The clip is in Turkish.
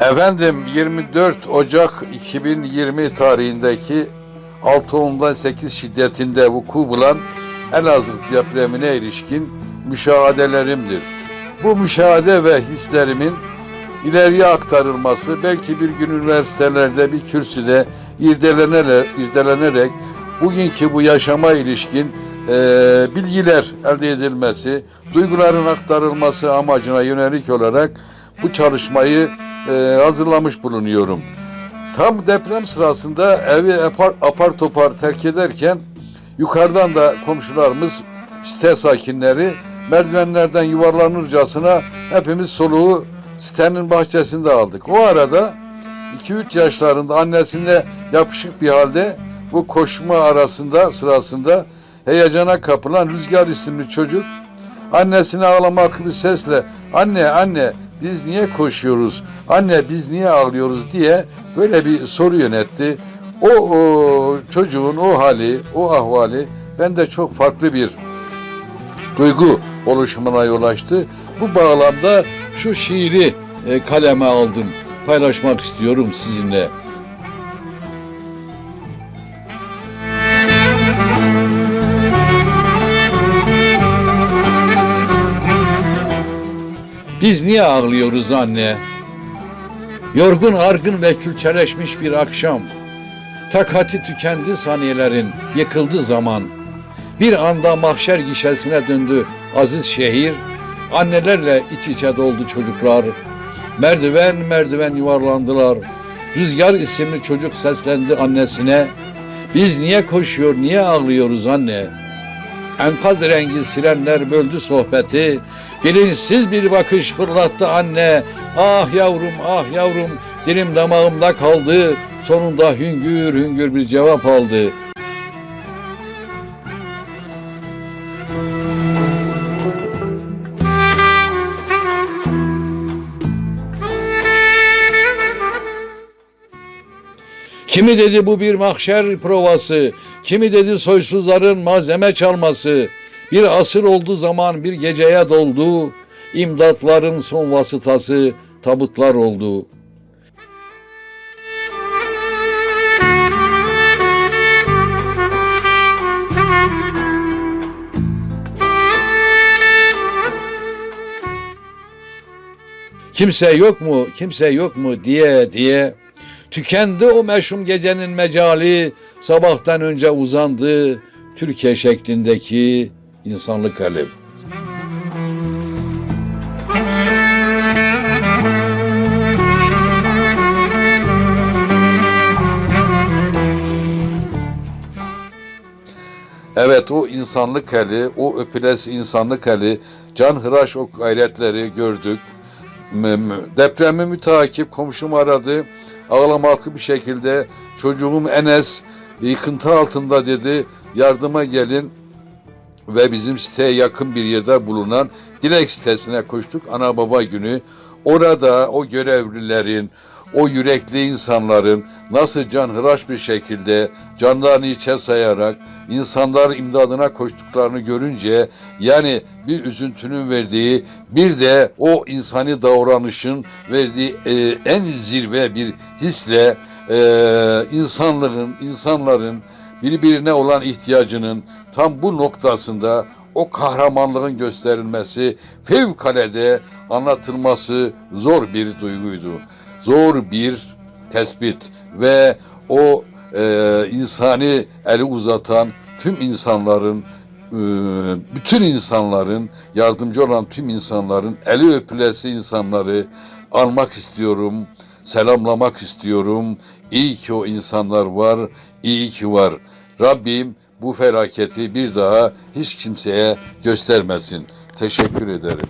Efendim 24 Ocak 2020 tarihindeki 6.10'dan 8 şiddetinde vuku bulan Elazığ depremine ilişkin müşahadelerimdir. Bu müşahede ve hislerimin ileriye aktarılması belki bir gün üniversitelerde bir kürsüde irdelenerek, irdelenerek bugünkü bu yaşama ilişkin eee, bilgiler elde edilmesi, duyguların aktarılması amacına yönelik olarak bu çalışmayı eee, hazırlamış bulunuyorum. Tam deprem sırasında evi apar, apar topar terk ederken yukarıdan da komşularımız site sakinleri merdivenlerden yuvarlanırcasına hepimiz soluğu sitenin bahçesinde aldık. O arada 2-3 yaşlarında annesine yapışık bir halde bu koşma arasında sırasında heyecana kapılan Rüzgar isimli çocuk annesine ağlamak bir sesle anne anne biz niye koşuyoruz anne biz niye ağlıyoruz diye böyle bir soru yönetti. O, o çocuğun o hali o ahvali bende çok farklı bir duygu oluşumuna yol açtı. Bu bağlamda şu şiiri e, kaleme aldım. Paylaşmak istiyorum sizinle. Biz niye ağlıyoruz anne? Yorgun, argın ve külçeleşmiş bir akşam. Takati tükendi saniyelerin, yıkıldı zaman. Bir anda mahşer gişesine döndü aziz şehir. Annelerle iç içe doldu çocuklar. Merdiven merdiven yuvarlandılar. Rüzgar isimli çocuk seslendi annesine. Biz niye koşuyor, niye ağlıyoruz anne? Enkaz rengi sirenler böldü sohbeti. Bilinçsiz bir bakış fırlattı anne. Ah yavrum, ah yavrum, dilim damağımda kaldı. Sonunda hüngür hüngür bir cevap aldı. Kimi dedi bu bir mahşer provası, kimi dedi soysuzların malzeme çalması. Bir asır oldu zaman bir geceye doldu, imdatların son vasıtası tabutlar oldu. Kimse yok mu, kimse yok mu diye diye Tükendi o meşhum gecenin mecali, sabahtan önce uzandı Türkiye şeklindeki insanlık hali. Evet o insanlık hali, o öpülesi insanlık hali, can hıraş o gayretleri gördük. Depremi müteakip komşum aradı ağlamaklı bir şekilde çocuğum Enes yıkıntı altında dedi yardıma gelin ve bizim siteye yakın bir yerde bulunan Dilek sitesine koştuk ana baba günü. Orada o görevlilerin, o yürekli insanların nasıl canhıraş bir şekilde canlarını içe sayarak insanlar imdadına koştuklarını görünce yani bir üzüntünün verdiği bir de o insani davranışın verdiği e, en zirve bir hisle e, insanlığın, insanların birbirine olan ihtiyacının tam bu noktasında o kahramanlığın gösterilmesi fevkalade anlatılması zor bir duyguydu. Zor bir tespit ve o e, insani eli uzatan tüm insanların e, bütün insanların yardımcı olan tüm insanların eli öpülesi insanları almak istiyorum, selamlamak istiyorum. İyi ki o insanlar var, iyi ki var. Rabbim bu felaketi bir daha hiç kimseye göstermesin. Teşekkür ederim.